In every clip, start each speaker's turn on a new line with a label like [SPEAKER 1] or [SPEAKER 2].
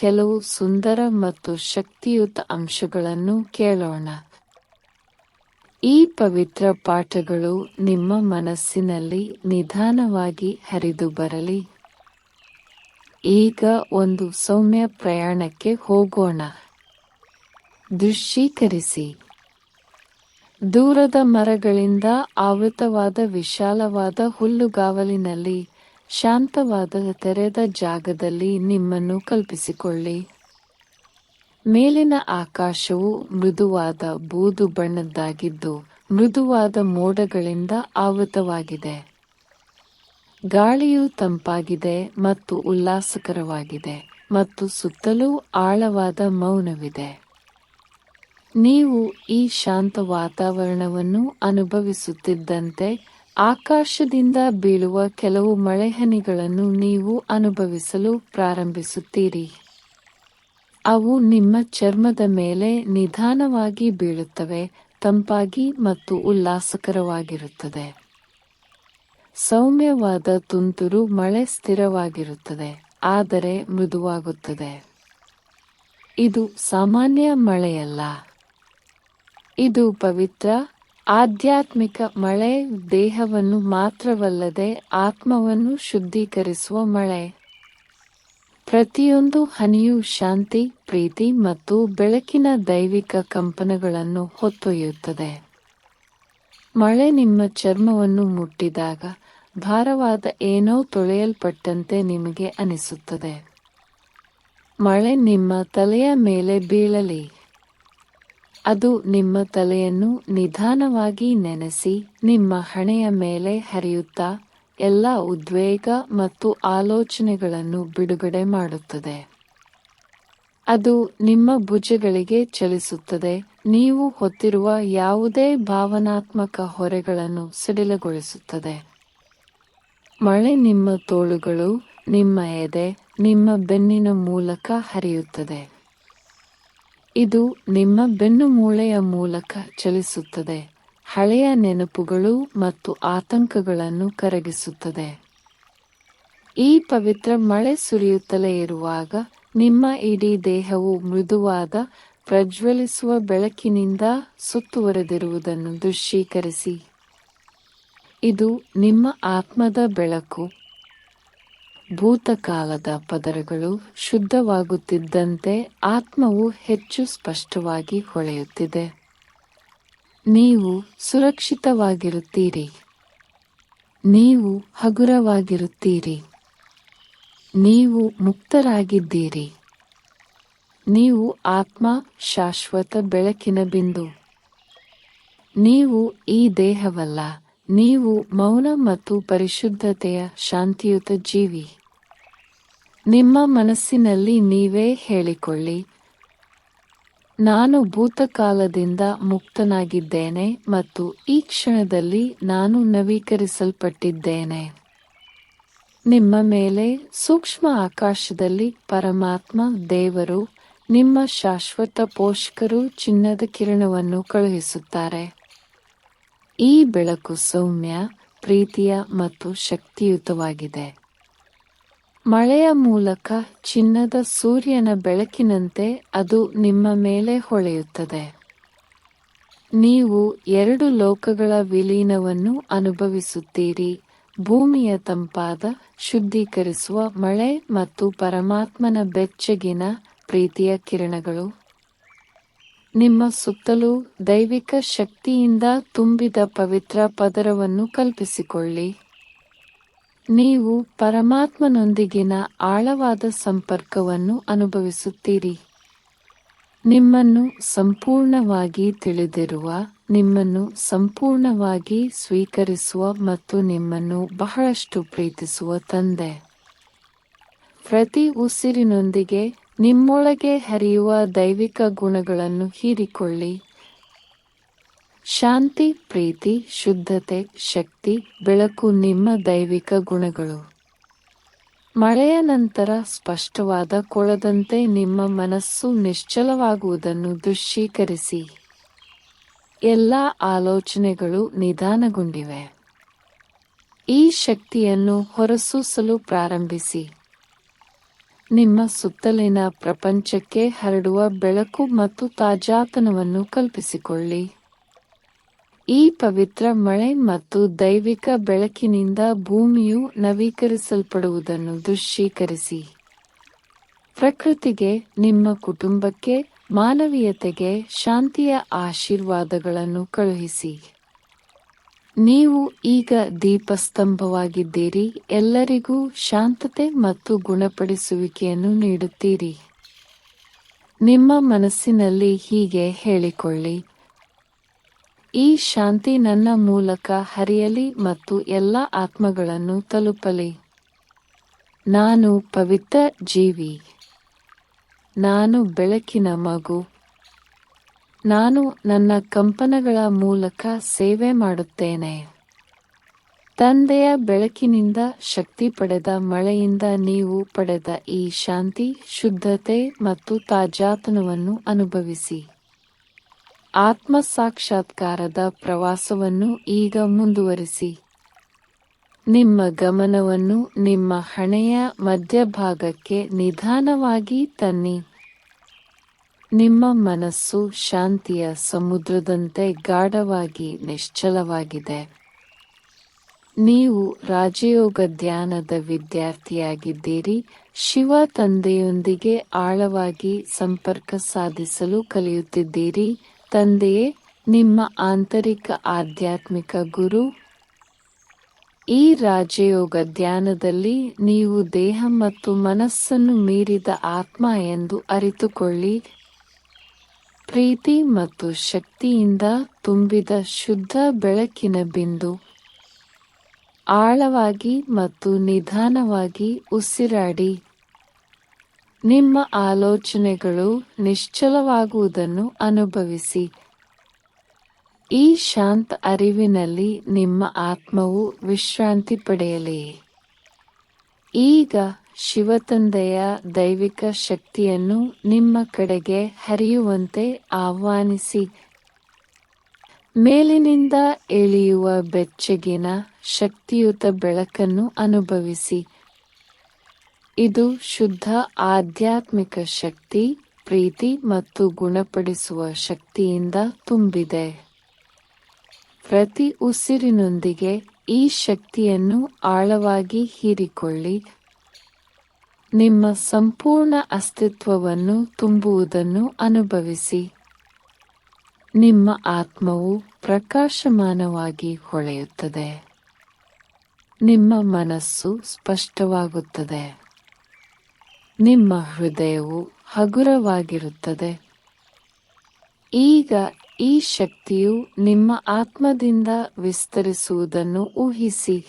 [SPEAKER 1] ಕೆಲವು ಸುಂದರ ಮತ್ತು ಶಕ್ತಿಯುತ ಅಂಶಗಳನ್ನು ಕೇಳೋಣ. ಈ ಪವಿತ್ರ ಪಾಠಗಳು ನಿಮ್ಮ ಮನಸ್ಸಿನಲ್ಲಿ ನಿಧಾನವಾಗಿ ಹರಿದು ಬರಲಿ. ಈಗ ಒಂದು ಸೌಮ್ಯ ಪ್ರಯಾಣಕ್ಕೆ ಹೋಗೋಣ. ದೃಶ್ಯೀಕರಿಸಿ. ದೂರದ ಮರಗಳಿಂದ ಆವೃತವಾದ ವಿಶಾಲವಾದ ಹುಲ್ಲುಗಾವಲಿನಲ್ಲಿ ಶಾಂತವಾದ ತೆರೆದ ಜಾಗದಲ್ಲಿ ನಿಮ್ಮನ್ನು ಕಲ್ಪಿಸಿಕೊಳ್ಳಿ. ಮೇಲಿನ ಆಕಾಶವು ಮೃದುವಾದ ಬೂದು ಬಣ್ಣದ್ದಾಗಿದ್ದು, ಮೃದುವಾದ ಮೋಡಗಳಿಂದ ಆವೃತವಾಗಿದೆ. ಗಾಳಿಯು ತಂಪಾಗಿದೆ ಮತ್ತು ಉಲ್ಲಾಸಕರವಾಗಿದೆ ಮತ್ತು ಸುತ್ತಲೂ ಆಳವಾದ ಮೌನವಿದೆ. ನೀವು ಈ ಶಾಂತ ವಾತಾವರಣವನ್ನು ಅನುಭವಿಸುತ್ತಿದ್ದಂತೆ ಆಕಾಶದಿಂದ ಬೀಳುವ ಕೆಲವು ಮಳೆಹನಿಗಳನ್ನು ನೀವು ಅನುಭವಿಸಲು ಪ್ರಾರಂಭಿಸುತ್ತೀರಿ. ಅವು ನಿಮ್ಮ ಚರ್ಮದ ಮೇಲೆ ನಿಧಾನವಾಗಿ ಬೀಳುತ್ತವೆ, ತಂಪಾಗಿ ಮತ್ತು ಉಲ್ಲಾಸಕರವಾಗಿರುತ್ತದೆ. ಸೌಮ್ಯವಾದ ತುಂತುರು ಮಳೆ ಸ್ಥಿರವಾಗಿರುತ್ತದೆ, ಆದರೆ ಮೃದುವಾಗುತ್ತದೆ. ಇದು ಸಾಮಾನ್ಯ ಮಳೆಯಲ್ಲ. ಇದು ಪವಿತ್ರ ಆಧ್ಯಾತ್ಮಿಕ ಮಳೆ ದೇಹವನ್ನು ಮಾತ್ರವಲ್ಲದೆ ಆತ್ಮವನ್ನು ಶುದ್ಧೀಕರಿಸುವ ಮಳೆ. ಪ್ರತಿಯೊಂದು ಹನಿಯು ಶಾಂತಿ, ಪ್ರೀತಿ ಮತ್ತು ಬೆಳಕಿನ ದೈವಿಕ ಕಂಪನಗಳನ್ನು ಹೊತ್ತೊಯ್ಯುತ್ತದೆ. ಮಳೆ ನಿಮ್ಮ ಚರ್ಮವನ್ನು ಮುಟ್ಟಿದಾಗ ಭಾರವಾದ ಏನೋ ತೊಳೆಯಲ್ಪಟ್ಟಂತೆ ನಿಮಗೆ ಅನಿಸುತ್ತದೆ. ಮಳೆ ನಿಮ್ಮ ತಲೆಯ ಮೇಲೆ ಬೀಳಲಿ. ಅದು ನಿಮ್ಮ ತಲೆಯನ್ನು ನಿಧಾನವಾಗಿ ನೆನೆಸಿ ನಿಮ್ಮ ಹಣೆಯ ಮೇಲೆ ಹರಿಯುತ್ತಾ ಎಲ್ಲ ಉದ್ವೇಗ ಮತ್ತು ಆಲೋಚನೆಗಳನ್ನು ಬಿಡುಗಡೆ ಮಾಡುತ್ತದೆ. ಅದು ನಿಮ್ಮ ಭುಜಗಳಿಗೆ ಚಲಿಸುತ್ತದೆ. ನೀವು ಹೊತ್ತಿರುವ ಯಾವುದೇ ಭಾವನಾತ್ಮಕ ಹೊರೆಗಳನ್ನು ಸಡಿಲಗೊಳಿಸುತ್ತದೆ. ಮಳೆ ನಿಮ್ಮ ತೋಳುಗಳು, ನಿಮ್ಮ ಎದೆ, ನಿಮ್ಮ ಬೆನ್ನಿನ ಮೂಲಕ ಹರಿಯುತ್ತದೆ. ಇದು ನಿಮ್ಮ ಬೆನ್ನು ಮೂಳೆಯ ಮೂಲಕ ಚಲಿಸುತ್ತದೆ. ಹಳೆಯ ನೆನಪುಗಳು ಮತ್ತು ಆತಂಕಗಳನ್ನು ಕರಗಿಸುತ್ತದೆ. ಈ ಪವಿತ್ರ ಮಳೆ ಸುರಿಯುತ್ತಲೇ ಇರುವಾಗ ನಿಮ್ಮ ಇಡೀ ದೇಹವು ಮೃದುವಾದ, ಪ್ರಜ್ವಲಿಸುವ ಬೆಳಕಿನಿಂದ ಸುತ್ತುವರೆದಿರುವುದನ್ನು ದೃಶ್ಯೀಕರಿಸಿ. ಇದು ನಿಮ್ಮ ಆತ್ಮದ ಬೆಳಕು. ಭೂತಕಾಲದ ಪದರಗಳು ಶುದ್ಧವಾಗುತ್ತಿದ್ದಂತೆ ಆತ್ಮವು ಹೆಚ್ಚು ಸ್ಪಷ್ಟವಾಗಿ ಹೊಳೆಯುತ್ತಿದೆ. ನೀವು ಸುರಕ್ಷಿತವಾಗಿರುತ್ತೀರಿ. ನೀವು ಹಗುರವಾಗಿರುತ್ತೀರಿ. ನೀವು ಮುಕ್ತರಾಗಿದ್ದೀರಿ. ನೀವು ಆತ್ಮ ಶಾಶ್ವತ ಬೆಳಕಿನ ಬಿಂದು. ನೀವು ಈ ದೇಹವಲ್ಲ, ನೀವು ಮೌನ ಮತ್ತು ಪರಿಶುದ್ಧತೆಯ ಶಾಂತಿಯುತ ಜೀವಿ. ನಿಮ್ಮ ಮನಸ್ಸಿನಲ್ಲಿ ನೀವೇ ಹೇಳಿಕೊಳ್ಳಿ. ನಾನು ಭೂತಕಾಲದಿಂದ ಮುಕ್ತನಾಗಿದ್ದೇನೆ ಮತ್ತು ಈ ಕ್ಷಣದಲ್ಲಿ ನಾನು ನವೀಕರಿಸಲ್ಪಟ್ಟಿದ್ದೇನೆ. ನಿಮ್ಮ ಮೇಲೆ ಸೂಕ್ಷ್ಮ ಆಕಾಶದಲ್ಲಿ ಪರಮಾತ್ಮ, ದೇವರು, ನಿಮ್ಮ ಶಾಶ್ವತ ಪೋಷಕರು ಚಿನ್ನದ ಕಿರಣವನ್ನು ಕಳುಹಿಸುತ್ತಾರೆ. ಈ ಬೆಳಕು ಸೌಮ್ಯ, ಪ್ರೀತಿಯ ಮತ್ತು ಶಕ್ತಿಯುತವಾಗಿದೆ. ಮಳೆಯ ಮೂಲಕ ಚಿನ್ನದ ಸೂರ್ಯನ ಬೆಳಕಿನಂತೆ ಅದು ನಿಮ್ಮ ಮೇಲೆ ಹೊಳೆಯುತ್ತದೆ. ನೀವು ಎರಡು ಲೋಕಗಳ ವಿಲೀನವನ್ನು ಅನುಭವಿಸುತ್ತೀರಿ. ಭೂಮಿಯ ತಂಪಾದ, ಶುದ್ಧೀಕರಿಸುವ ಮಳೆ ಮತ್ತು ಪರಮಾತ್ಮನ ಬೆಚ್ಚಗಿನ ಪ್ರೀತಿಯ ಕಿರಣಗಳು. ನಿಮ್ಮ ಸುತ್ತಲೂ ದೈವಿಕ ಶಕ್ತಿಯಿಂದ ತುಂಬಿದ ಪವಿತ್ರ ಪದರವನ್ನು ಕಲ್ಪಿಸಿಕೊಳ್ಳಿ. ನೀವು ಪರಮಾತ್ಮನೊಂದಿಗಿನ ಆಳವಾದ ಸಂಪರ್ಕವನ್ನು ಅನುಭವಿಸುತ್ತೀರಿ. ನಿಮ್ಮನ್ನು ಸಂಪೂರ್ಣವಾಗಿ ತಿಳಿದಿರುವ, ನಿಮ್ಮನ್ನು ಸಂಪೂರ್ಣವಾಗಿ ಸ್ವೀಕರಿಸುವ ಮತ್ತು ನಿಮ್ಮನ್ನು ಬಹಳಷ್ಟು ಪ್ರೀತಿಸುವ ತಂದೆ. ಪ್ರತಿ ಉಸಿರಿನೊಂದಿಗೆ ನಿಮ್ಮೊಳಗೆ ಹರಿಯುವ ದೈವಿಕ ಗುಣಗಳನ್ನು ಹೀರಿಕೊಳ್ಳಿ. ಶಾಂತಿ, ಪ್ರೀತಿ, ಶುದ್ಧತೆ, ಶಕ್ತಿ, ಬೆಳಕು, ನಿಮ್ಮ ದೈವಿಕ ಗುಣಗಳು. ಮಳೆಯ ನಂತರ ಸ್ಪಷ್ಟವಾದ ಕೊಳದಂತೆ ನಿಮ್ಮ ಮನಸ್ಸು ನಿಶ್ಚಲವಾಗುವುದನ್ನು ದೃಶ್ಯೀಕರಿಸಿ. ಎಲ್ಲ ಆಲೋಚನೆಗಳು ನಿಧಾನಗೊಂಡಿವೆ. ಈ ಶಕ್ತಿಯನ್ನು ಹೊರಸೂಸಲು ಪ್ರಾರಂಭಿಸಿ. ನಿಮ್ಮ ಸುತ್ತಲಿನ ಪ್ರಪಂಚಕ್ಕೆ ಹರಡುವ ಬೆಳಕು ಮತ್ತು ತಾಜಾತನವನ್ನು ಕಲ್ಪಿಸಿಕೊಳ್ಳಿ. ಈ ಪವಿತ್ರ ಮಳೆ ಮತ್ತು ದೈವಿಕ ಬೆಳಕಿನಿಂದ ಭೂಮಿಯು ನವೀಕರಿಸಲ್ಪಡುವುದನ್ನು ದೃಶ್ಯೀಕರಿಸಿ. ಪ್ರಕೃತಿಗೆ, ನಿಮ್ಮ ಕುಟುಂಬಕ್ಕೆ, ಮಾನವೀಯತೆಗೆ ಶಾಂತಿಯ ಆಶೀರ್ವಾದಗಳನ್ನು ಕಳುಹಿಸಿ. ನೀವು ಈಗ ದೀಪಸ್ತಂಭವಾಗಿದ್ದೀರಿ, ಎಲ್ಲರಿಗೂ ಶಾಂತತೆ ಮತ್ತು ಗುಣಪಡಿಸುವಿಕೆಯನ್ನು ನೀಡುತ್ತೀರಿ. ನಿಮ್ಮ ಮನಸ್ಸಿನಲ್ಲಿ ಹೀಗೆ ಹೇಳಿಕೊಳ್ಳಿ ಈ ಶಾಂತಿ ನನ್ನ ಮೂಲಕ ಹರಿಯಲಿ ಮತ್ತು ಎಲ್ಲ ಆತ್ಮಗಳನ್ನು ತಲುಪಲಿ. ನಾನು ಪವಿತ್ರ ಜೀವಿ. ನಾನು ಬೆಳಕಿನ ಮಗು. ನಾನು ನನ್ನ ಕಂಪನಗಳ ಮೂಲಕ ಸೇವೆ ಮಾಡುತ್ತೇನೆ. ತಂದೆಯ ಬೆಳಕಿನಿಂದ ಶಕ್ತಿ ಪಡೆದ ಮಳೆಯಿಂದ ನೀವು ಪಡೆದ ಈ ಶಾಂತಿ, ಶುದ್ಧತೆ ಮತ್ತು ತಾಜಾತನವನ್ನು ಅನುಭವಿಸಿ. ಆತ್ಮ ಸಾಕ್ಷಾತ್ಕಾರದ ಪ್ರವಾಸವನ್ನು ಈಗ ಮುಂದುವರಿಸಿ. ನಿಮ್ಮ ಗಮನವನ್ನು ನಿಮ್ಮ ಹಣೆಯ ಮಧ್ಯಭಾಗಕ್ಕೆ ನಿಧಾನವಾಗಿ ತನ್ನಿ. ನಿಮ್ಮ ಮನಸ್ಸು ಶಾಂತಿಯ ಸಮುದ್ರದಂತೆ ಗಾಢವಾಗಿ ನಿಶ್ಚಲವಾಗಿದೆ. ನೀವು ರಾಜಯೋಗ ಧ್ಯಾನದ ವಿದ್ಯಾರ್ಥಿಯಾಗಿದ್ದೀರಿ. ಶಿವ ತಂದೆಯೊಂದಿಗೆ ಆಳವಾಗಿ ಸಂಪರ್ಕ ಸಾಧಿಸಲು ಕಲಿಯುತ್ತಿದ್ದೀರಿ. ತಂದೆಯೇ ನಿಮ್ಮ ಆಂತರಿಕ ಆಧ್ಯಾತ್ಮಿಕ ಗುರು, ಈ ರಾಜಯೋಗ ಧ್ಯಾನದಲ್ಲಿ ನೀವು ದೇಹ ಮತ್ತು ಮನಸ್ಸನ್ನು ಮೀರಿದ ಆತ್ಮ ಎಂದು ಅರಿತುಕೊಳ್ಳಿ. ಪ್ರೀತಿ ಮತ್ತು ಶಕ್ತಿಯಿಂದ ತುಂಬಿದ ಶುದ್ಧ ಬೆಳಕಿನ ಬಿಂದು. ಆಳವಾಗಿ ಮತ್ತು ನಿಧಾನವಾಗಿ ಉಸಿರಾಡಿ. ನಿಮ್ಮ ಆಲೋಚನೆಗಳು ನಿಶ್ಚಲವಾಗುವುದನ್ನು ಅನುಭವಿಸಿ. ಈ ಶಾಂತ ಅರಿವಿನಲ್ಲಿ ನಿಮ್ಮ ಆತ್ಮವು ವಿಶ್ರಾಂತಿ ಪಡೆಯಲಿ. ಈಗ ಶಿವತಂದೆಯ ದೈವಿಕ ಶಕ್ತಿಯನ್ನು ನಿಮ್ಮ ಕಡೆಗೆ ಹರಿಯುವಂತೆ ಆಹ್ವಾನಿಸಿ. ಮೇಲಿನಿಂದ ಇಳಿಯುವ ಬೆಚ್ಚಗಿನ ಶಕ್ತಿಯುತ ಬೆಳಕನ್ನು ಅನುಭವಿಸಿ. ಇದು ಶುದ್ಧ ಆಧ್ಯಾತ್ಮಿಕ ಶಕ್ತಿ, ಪ್ರೀತಿ ಮತ್ತು ಗುಣಪಡಿಸುವ ಶಕ್ತಿಯಿಂದ ತುಂಬಿದೆ. ಪ್ರತಿ ಉಸಿರಿನೊಂದಿಗೆ ಈ ಶಕ್ತಿಯನ್ನು ಆಳವಾಗಿ ಹೀರಿಕೊಳ್ಳಿ. ನಿಮ್ಮ ಸಂಪೂರ್ಣ ಅಸ್ತಿತ್ವವನ್ನು ತುಂಬುವುದನ್ನು ಅನುಭವಿಸಿ. ನಿಮ್ಮ ಆತ್ಮವು ಪ್ರಕಾಶಮಾನವಾಗಿ ಹೊಳೆಯುತ್ತದೆ. ನಿಮ್ಮ ಮನಸ್ಸು ಸ್ಪಷ್ಟವಾಗುತ್ತದೆ. ನಿಮ್ಮ ಹೃದಯವು ಹಗುರವಾಗಿರುತ್ತದೆ. ಈಗ ಈ ಶಕ್ತಿಯು ನಿಮ್ಮ ಆತ್ಮದಿಂದ ವಿಸ್ತರಿಸುವುದನ್ನು ಊಹಿಸಿ.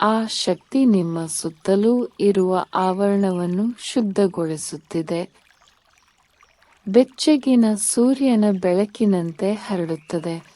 [SPEAKER 1] ಆ ಶಕ್ತಿ ನಿಮ್ಮ ಸುತ್ತಲೂ ಇರುವ ಆವರಣವನ್ನು ಶುದ್ಧಗೊಳಿಸುತ್ತಿದೆ. ಬೆಚ್ಚಗಿನ ಸೂರ್ಯನ ಬೆಳಕಿನಂತೆ ಹರಡುತ್ತದೆ.